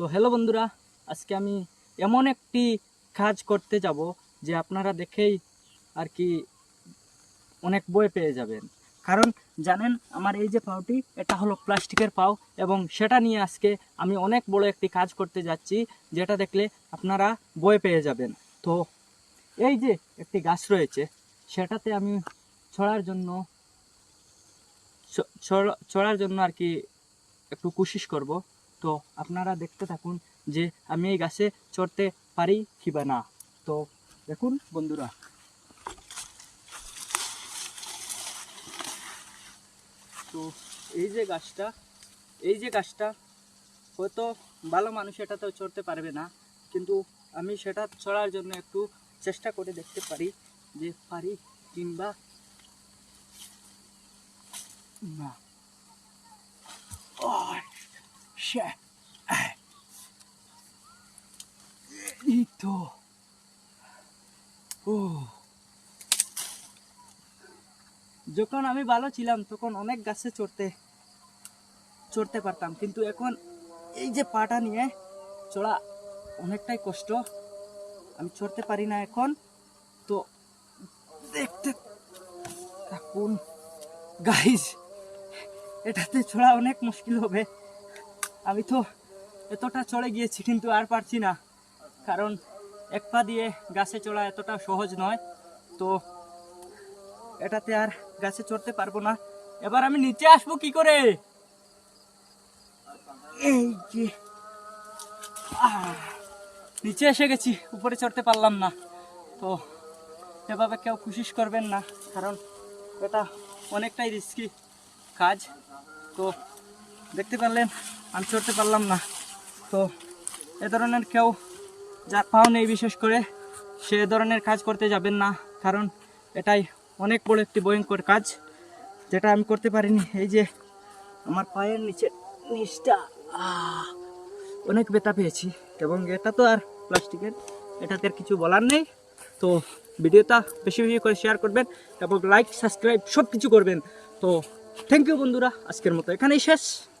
তো হ্যালো বন্ধুরা, আজকে আমি এমন একটি কাজ করতে যাব যে আপনারা দেখেই আর কি অনেক বই পেয়ে যাবেন। কারণ জানেন, আমার এই যে পাওটি, এটা হলো প্লাস্টিকের পাও এবং সেটা নিয়ে আজকে আমি অনেক বড় একটি কাজ করতে যাচ্ছি, যেটা দেখলে আপনারা বই পেয়ে যাবেন। তো এই যে একটি গাছ রয়েছে, সেটাতে আমি ছড়ার জন্য ছ- ছড়- চড়ার জন্য আর কি একটু কোশিশ করব। তো আপনারা দেখতে থাকুন যে আমি এই গাছে চড়তে পারি কি বা না। তো দেখুন বন্ধুরা। তো এই যে গাছটা, এই যে গাছটা, হয়তো ভালো মানুষ এটাতেও চড়তে পারবে না, কিন্তু আমি সেটা চড়ার জন্য একটু চেষ্টা করে দেখতে পারি যে পারি কিংবা না। Shit. এই তো ও যখন আমি ভালো ছিলাম, তখন অনেক গাছে চড়তে চড়তে পারতাম। কিন্তু এখন এই যে পাটা নিয়ে চড়া অনেকটাই কষ্ট। আমি চড়তে পারি না এখন। তো দেখতে থাকুন। গাইজ এটাতে চড়া অনেক মুশকিল হবে। আমি তো এতটা চড়ে গিয়েছি, কিন্তু আর পারছি না। কারণ এক পা দিয়ে গাছে চড়া এতটা সহজ নয়। তো এটাতে আর গাছে চড়তে পারব না। এবার আমি নিচে আসব কি করে? এই যে নিচে এসে গেছি, উপরে চড়তে পারলাম না। তো এভাবে কেউ কোশিস করবেন না, কারণ এটা অনেকটাই রিস্কি কাজ। তো দেখতে পারলেন আমি চড়তে পারলাম না। তো এ ধরনের কেউ যার পাও নেই, বিশেষ করে সে ধরনের কাজ করতে যাবেন না, কারণ এটাই অনেক বড় একটি ভয়ঙ্কর কাজ, যেটা আমি করতে পারিনি। এই যে আমার পায়ের নিচে নিচটা অনেক ব্যথা পেয়েছি, এবং এটা তো আর প্লাস্টিকের, এটাতে আর কিছু বলার নেই। তো ভিডিওটা বেশি বেশি করে শেয়ার করবেন, এবং লাইক সাবস্ক্রাইব সব কিছু করবেন। তো থ্যাংক ইউ বন্ধুরা, আজকের মতো এখানেই শেষ।